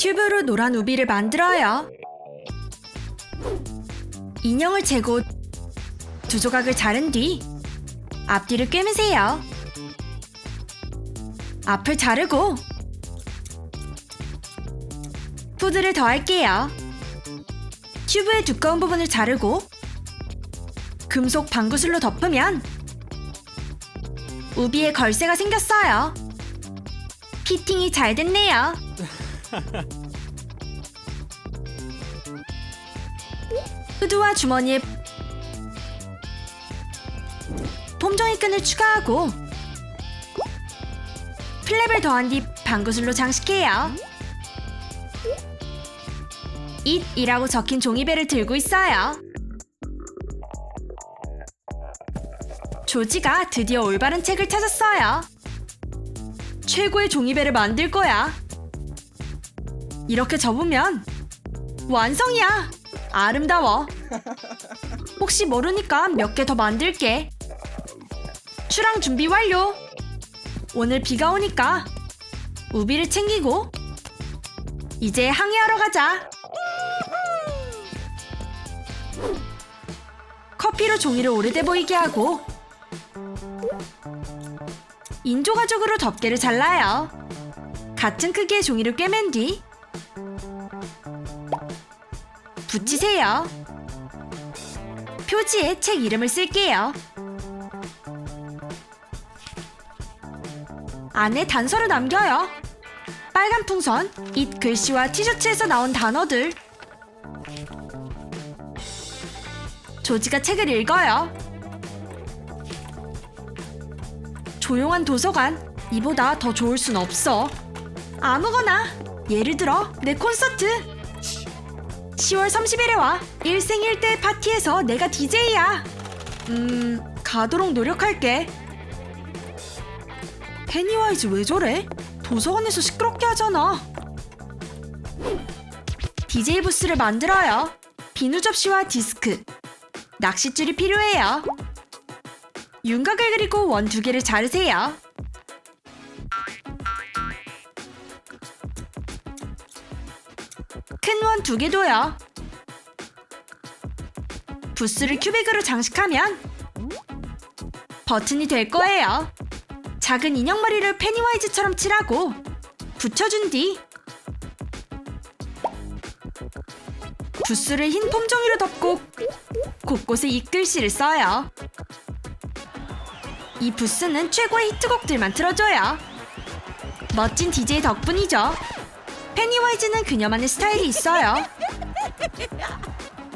튜브로 노란 우비를 만들어요. 인형을 재고 두 조각을 자른 뒤 앞뒤를 꿰매세요. 앞을 자르고 푸드를 더할게요. 튜브의 두꺼운 부분을 자르고 금속 방구슬로 덮으면 우비에 걸쇠가 생겼어요. 피팅이 잘 됐네요. 후드와 주머니에 폼종이 끈을 추가하고 플랩을 더한 뒤 방구슬로 장식해요. it이라고 적힌 종이배를 들고 있어요. 조지가 드디어 올바른 책을 찾았어요. 최고의 종이배를 만들 거야. 이렇게 접으면 완성이야. 아름다워. 혹시 모르니까 몇 개 더 만들게. 출항 준비 완료. 오늘 비가 오니까 우비를 챙기고 이제 항해하러 가자. 커피로 종이를 오래돼 보이게 하고 인조 가죽으로 덮개를 잘라요. 같은 크기의 종이를 꿰맨 뒤 붙이세요. 표지에 책 이름을 쓸게요. 안에 단서를 남겨요. 빨간 풍선, 잇 글씨와 티셔츠에서 나온 단어들. 조지가 책을 읽어요. 조용한 도서관. 이보다 더 좋을 순 없어. 아무거나. 예를 들어 내 콘서트. 10월 30일에 와. 일생일대 파티에서 내가 DJ야. 음, 가도록 노력할게. 페니와이즈 왜 저래? 도서관에서 시끄럽게 하잖아. DJ 부스를 만들어요. 비누 접시와 디스크, 낚싯줄이 필요해요. 윤곽을 그리고 원 두 개를 자르세요. 큰 원 두 개도요. 부스를 큐빅으로 장식하면 버튼이 될 거예요. 작은 인형 머리를 페니와이즈처럼 칠하고 붙여준 뒤 부스를 흰 폼종이로 덮고 곳곳에 이 글씨를 써요. 이 부스는 최고의 히트곡들만 틀어줘요. 멋진 DJ 덕분이죠. 페니와이즈는 그녀만의 스타일이 있어요.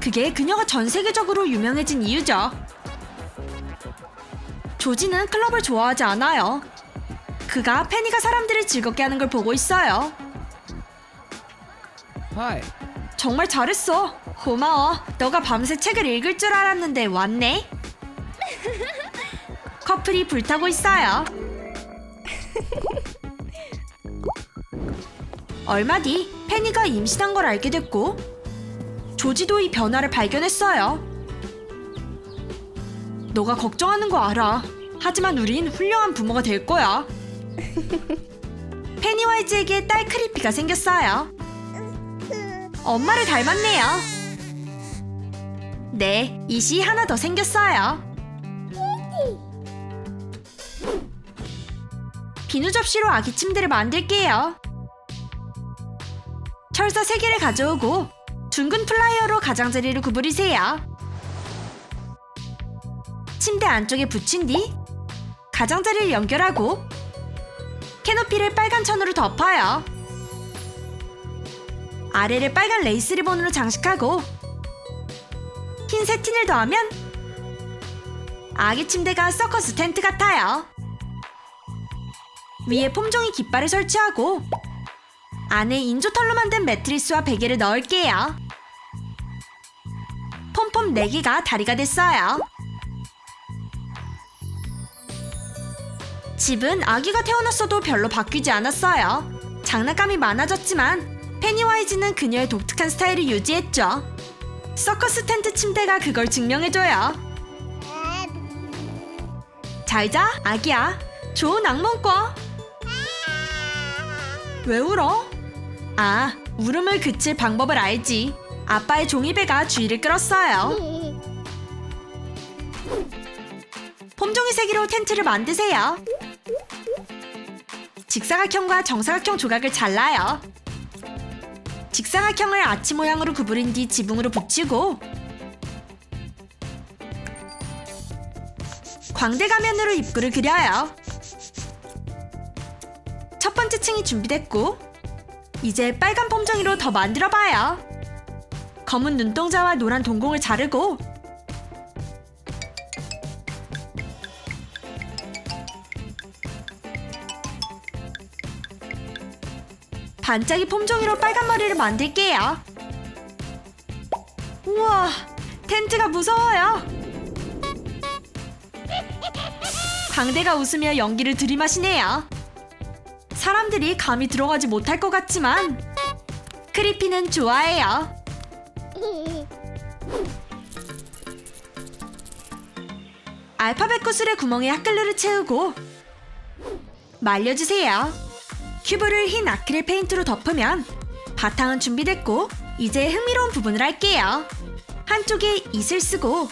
그게 그녀가 전 세계적으로 유명해진 이유죠. 조지는 클럽을 좋아하지 않아요. 그가 페니가 사람들을 즐겁게 하는 걸 보고 있어요. Hi. 정말 잘했어. 고마워. 너가 밤새 책을 읽을 줄 알았는데 왔네. 커플이 불타고 있어요. 얼마 뒤 페니가 임신한 걸 알게 됐고 조지도 이 변화를 발견했어요. 너가 걱정하는 거 알아. 하지만 우린 훌륭한 부모가 될 거야. 페니와이즈에게 딸 크리피가 생겼어요. 엄마를 닮았네요. 네, 이시 하나 더 생겼어요. 비누 접시로 아기 침대를 만들게요. 철사 3개를 가져오고 둥근 플라이어로 가장자리를 구부리세요. 침대 안쪽에 붙인 뒤 가장자리를 연결하고 캐노피를 빨간 천으로 덮어요. 아래를 빨간 레이스 리본으로 장식하고 흰 세틴을 더하면 아기 침대가 서커스 텐트 같아요. 위에 폼종이 깃발을 설치하고 안에 인조털로 만든 매트리스와 베개를 넣을게요. 폼폼 4개가 다리가 됐어요. 집은 아기가 태어났어도 별로 바뀌지 않았어요. 장난감이 많아졌지만 페니와이즈는 그녀의 독특한 스타일을 유지했죠. 서커스 텐트 침대가 그걸 증명해줘요. 잘 자, 아기야. 좋은 악몽 꿔. 왜 울어? 아, 울음을 그칠 방법을 알지. 아빠의 종이배가 주의를 끌었어요. 폼종이 세기로 텐트를 만드세요. 직사각형과 정사각형 조각을 잘라요. 직사각형을 아치 모양으로 구부린 뒤 지붕으로 붙이고 광대 가면으로 입구를 그려요. 첫 번째 층이 준비됐고 이제 빨간 폼종이로 더 만들어봐요. 검은 눈동자와 노란 동공을 자르고 반짝이 폼종이로 빨간 머리를 만들게요. 우와, 텐트가 무서워요. 광대가 웃으며 연기를 들이마시네요. 사람들이 감히 들어가지 못할 것 같지만 크리피는 좋아해요. 알파벳 구슬의 구멍에 핫글루를 채우고 말려주세요. 큐브를 흰 아크릴 페인트로 덮으면 바탕은 준비됐고 이제 흥미로운 부분을 할게요. 한쪽에 이슬 쓰고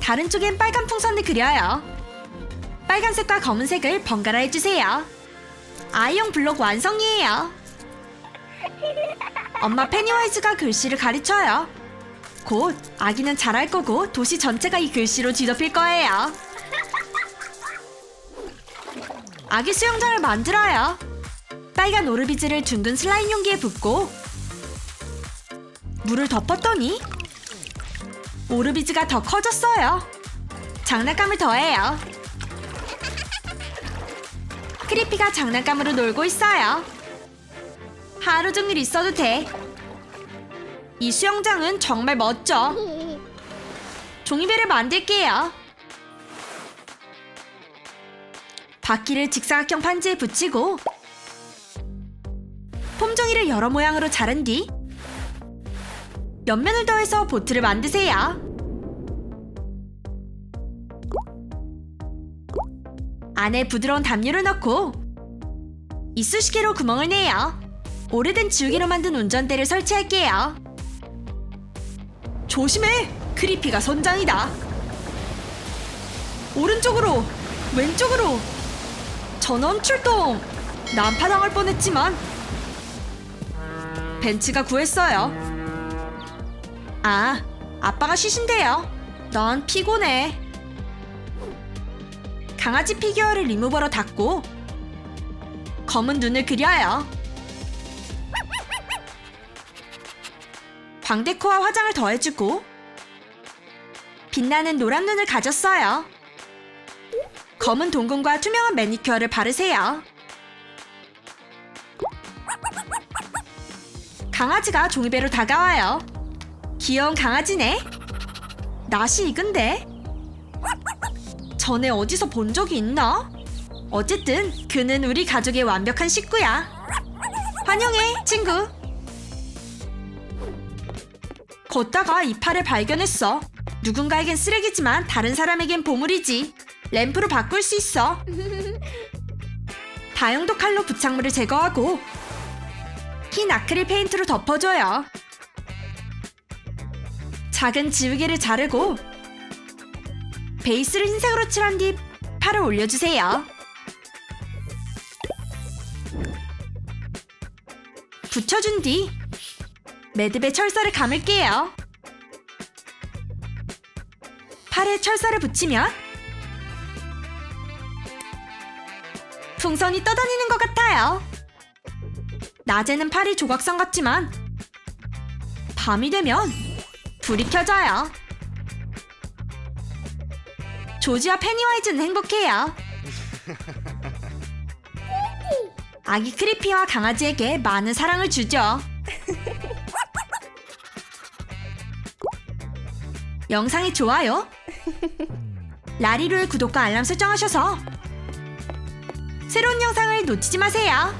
다른 쪽엔 빨간 풍선을 그려요. 빨간색과 검은색을 번갈아 해주세요. 아이용 블록 완성이에요. 엄마 페니와이즈가 글씨를 가르쳐요. 곧 아기는 잘할 거고 도시 전체가 이 글씨로 뒤덮일 거예요. 아기 수영장을 만들어요. 빨간 오르비즈를 둥근 슬라임 용기에 붓고 물을 덮었더니 오르비즈가 더 커졌어요. 장난감을 더해요. 크리피가 장난감으로 놀고 있어요. 하루 종일 있어도 돼. 이 수영장은 정말 멋져. 종이배를 만들게요. 바퀴를 직사각형 판지에 붙이고 폼종이를 여러 모양으로 자른 뒤 옆면을 더해서 보트를 만드세요. 안에 부드러운 담요를 넣고 이쑤시개로 구멍을 내요. 오래된 지우개로 만든 운전대를 설치할게요. 조심해! 크리피가 선장이다. 오른쪽으로! 왼쪽으로! 전원 출동! 난파당할 뻔했지만 벤츠가 구했어요. 아, 아빠가 쉬신대요. 난 피곤해. 강아지 피규어를 리무버로 닫고 검은 눈을 그려요. 광대코와 화장을 더해주고 빛나는 노란 눈을 가졌어요. 검은 동공과 투명한 매니큐어를 바르세요. 강아지가 종이배로 다가와요. 귀여운 강아지네. 낯이 익은데? 전에 어디서 본 적이 있나? 어쨌든 그는 우리 가족의 완벽한 식구야. 환영해, 친구. 걷다가 이파를 발견했어. 누군가에겐 쓰레기지만 다른 사람에겐 보물이지. 램프로 바꿀 수 있어. 다용도 칼로 부착물을 제거하고 흰 아크릴 페인트로 덮어줘요. 작은 지우개를 자르고 베이스를 흰색으로 칠한 뒤 팔을 올려주세요. 붙여준 뒤 매듭에 철사를 감을게요. 팔에 철사를 붙이면 풍선이 떠다니는 것 같아요. 낮에는 팔이 조각상 같지만 밤이 되면 불이 켜져요. 조지와 페니와이즈는 행복해요. 아기 크리피와 강아지에게 많은 사랑을 주죠. 영상이 좋아요. 라리루의 구독과 알람 설정하셔서 새로운 영상을 놓치지 마세요.